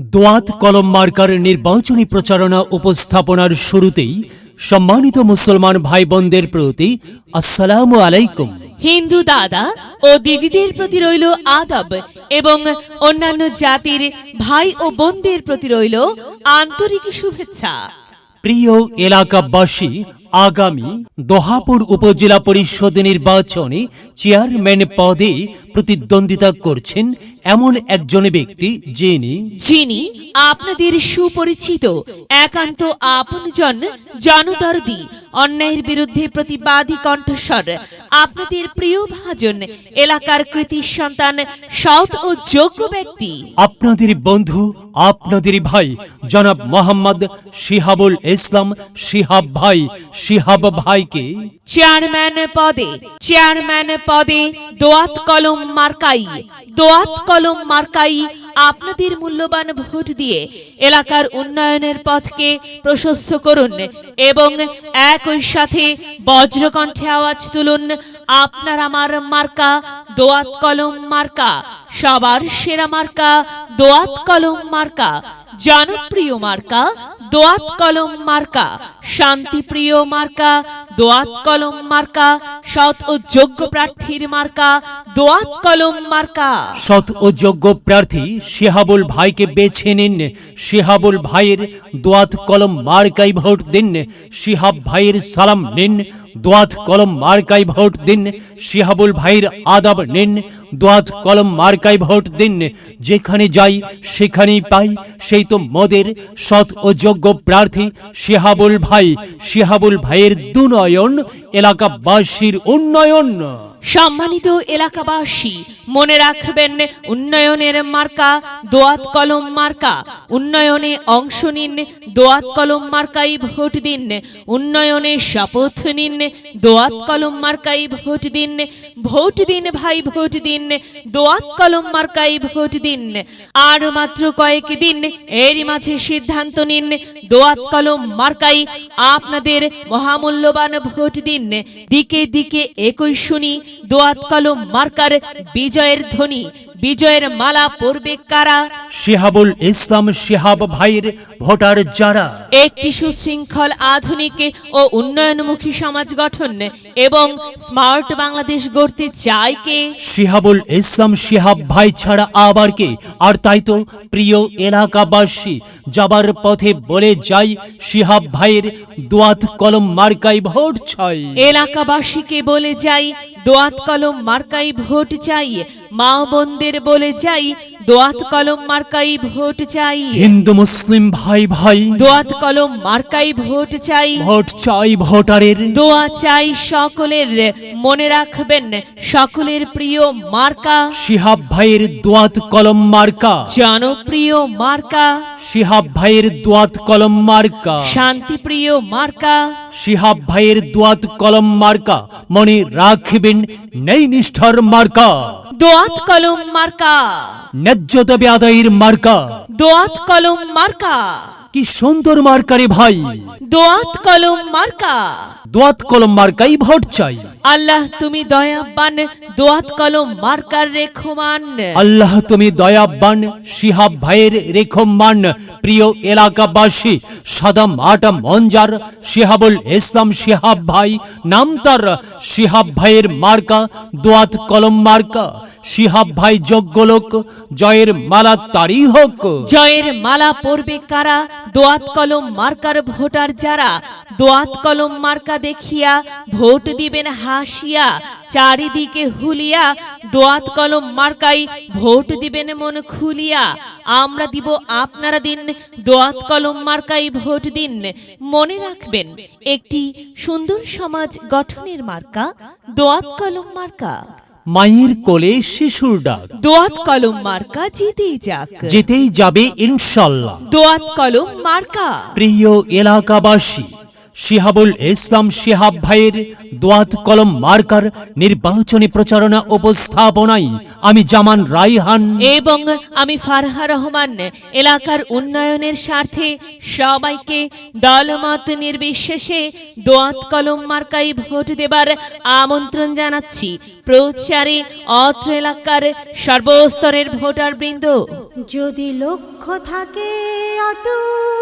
দোয়াত কলম মার্কার নির্বাচনী প্রচারণা উপস্থাপনার শুরুতেই সম্মানিত মুসলমান ভাই বোনদের প্রতি আসসালামু আলাইকুম। হিন্দু দাদা ও দিদিদের প্রতি রইল আদব এবং অন্যান্য জাতির ভাই ও বোনদের প্রতি রইল আন্তরিক শুভেচ্ছা। প্রিয় এলাকাবাসী আগামী দোহাপুর উপজেলা পরিষদ নির্বাচনে চেয়ারম্যান পদে প্রতিদ্বন্দ্বিতা করছেন এমন একজন ব্যক্তি যিনি যিনি আপনাদের সুপরিচিত একান্ত আপনজন জনদরদি অন্যায়ের বিরুদ্ধে প্রতিবাদী কণ্ঠস্বর আপনাদের প্রিয় ভাজন এলাকার কৃতি সন্তান সৎ ও যোগ্য ব্যক্তি। আপনাদের বন্ধু আপনাদের ভাই, জনাব মোহাম্মদ শিহাবুল ইসলাম শিহাব ভাই, শিহাব ভাইকে। চেয়ারম্যান পদে চেয়ারম্যান পদে দোয়াত কলম মার্কাই, দোয়াত কলম মার্কাই আপনাদের মূল্যবান ভোট দিয়ে এলাকার উন্নয়নের পথকে প্রশস্ত করুন এবং একই সাথে বজ্রকণ্ঠে আওয়াজ তুলুন, আপনার আমার মার্কা, দোয়াত কলম মার্কা, সবার সেরা মার্কা, দোয়াত কলম মার্কা, জনপ্রিয় মার্কা দোয়াত কলম মার্কা, শান্তিপ্রিয় মার্কা, দোয়াত কলম মার্কা, সৎ ও যোগ্য প্রার্থীর মার্কা, দোয়াত কলম মার্কা। সৎ ও যোগ্য প্রার্থী শিহাবুল ভাইকে বেছে নিন। শিহাবুল ভাইয়ের দোয়াত কলম মার্কাই ভোট দিন। শিহাব ভাইয়ের সালাম নিন। দোয়াত কলম মার্কাই ভোট দিন, শিহাবুল ভাইয়ের আদাব নিন। দোয়াত কলম মার্কাই ভোট দিন, যেখানে যাই সেখানেই পাই। সেই তো মদের সৎ ও যোগ্য প্রার্থী শিহাবুল ভাই। শিহাবুল ভাইয়ের দুনয়ন, এলাকাবাসীর উন্নয়ন। সম্মানিত এলাকাবাসী, মনে রাখবেন উন্নয়নের মার্কা, দোয়াত কলম মার্কা। উন্নয়নে অংশ নিন, দোয়াত কলম মার্কাই ভোট দিন। উন্নয়নে শপথ নিন, দোয়াত কলম মার্কাই ভোট দিন। ভোট দিন ভাই, ভোট দিন। দোয়াত কলম মার্কাই ভোট দিন। আর মাত্র কয়েক দিন এরই মাঝে সিদ্ধান্ত নিন, দোয়াত কলম মার্কাই আপনাদের মহামূল্যবান ভোট দিন। দিকে দিকে একই শুনি দোয়াত কলম মার্কার বিজয়ের ধ্বনি বিজয়ের মালা পরবে কারা? শিহাবুল ইসলাম শিহাব ভাইয়ের ভোটার যারা? একটি সুশৃঙ্খল আধুনিক ও উন্নয়নমুখী সমাজ গঠন এবং স্মার্ট বাংলাদেশ গড়তে চায় কে? শিহাবুল ইসলাম শিহাব ভাই ছাড়া আবার কে? আর তাই তো প্রিয় এলাকাবাসী যাবার পথে বলে যাই শিহাব ভাইয়ের দোয়াত কলম মার্কাই ভোট ছয় এলাকাবাসীকে বলে যাই দোয়াত কলম মার্কাই ভোট চাই মা বোনদের বলে যাই দোয়াত কলম মার্কাই ভোট চাই। হিন্দু মুসলিম ভাই ভাই। দোয়াত কলম মার্কাই ভোট চাই। ভোট চাই ভোটারের। দোয়া চাই সকলের মনে রাখবেন সকলের প্রিয় মার্কা। শিহাব ভাইয়ের দোয়াত কলম মার্কা। জনপ্রিয় মার্কা। শিহাব ভাইয়ের দোয়াত কলম মার্কা। শান্তিপ্রিয় মার্কা। শিহাব ভাইয়ের দোয়াত কলম মার্কা। মনে রাখবেন নেই নিষ্ঠার মার্কা। দোয়াত কলম মার্কা। ন্যায্য দাবি আদায়ের মার্কা। দোয়াত কলম মার্কা। কি সুন্দর মার্কারে ভাই। দোয়াত কলম মার্কা। দোয়াত কলম মার্কাই ভোট চাই। আল্লাহ তুমি দয়াবান দোয়াত কলম মার্কার রেখমান। আল্লাহ তুমি দয়াবান শিহাব ভাইয়ের রেখমান। প্রিয় এলাকাবাসী সাদা মাটা মঞ্জার শিহাবুল ইসলাম শিহাব ভাই নাম তার শিহাব ভাইয়ের মার্কা দোয়াত কলম মার্কা। শিহাব ভাই যোগ্য লোক, জয়ের মালা তারই হোক। জয়ের মালা পরবে কারা? দোয়াত কলম মার্কার ভোটার যারা? দোয়াত কলম মার্কা দেখিয়া ভোট দিবেন হাসিয়া, চারিদিকে হুলিয়া, দোয়াত কলম মার্কাই ভোট দিবেন মন খুলিয়া। আমরা দিব আপনারা দিন, দোয়াত কলম মার্কাই ভোট দিন। মনে রাখবেন, একটি সুন্দর সমাজ গঠনের মার্কা, দোয়াত কলম মার্কা। মায়ের কোলে শিশুর ডাক। দোয়াত কলম মার্কা জিতেই যাক। যেতেই যাবে ইনশাল্লাহ। দোয়াত কলম মার্কা। প্রিয় এলাকাবাসী শিহাবুল ইসলাম শিহাব ভাইয়ের দোয়াত কলম মার্কার নির্বাচনী প্রচারণা উপস্থাপনায় আমি জামান রাইহান এবং আমি ফারহা রহমান এলাকার উন্নয়নের স্বার্থে সবাইকে দলমত নির্বিশেষে দোয়াত কলম মার্কাই ভোট দেবার আমন্ত্রণ জানাচ্ছি। প্রচারে অত্র এলাকার সর্বস্তরের ভোটার বৃন্দ যদি লক্ষ্য থাকে অটুট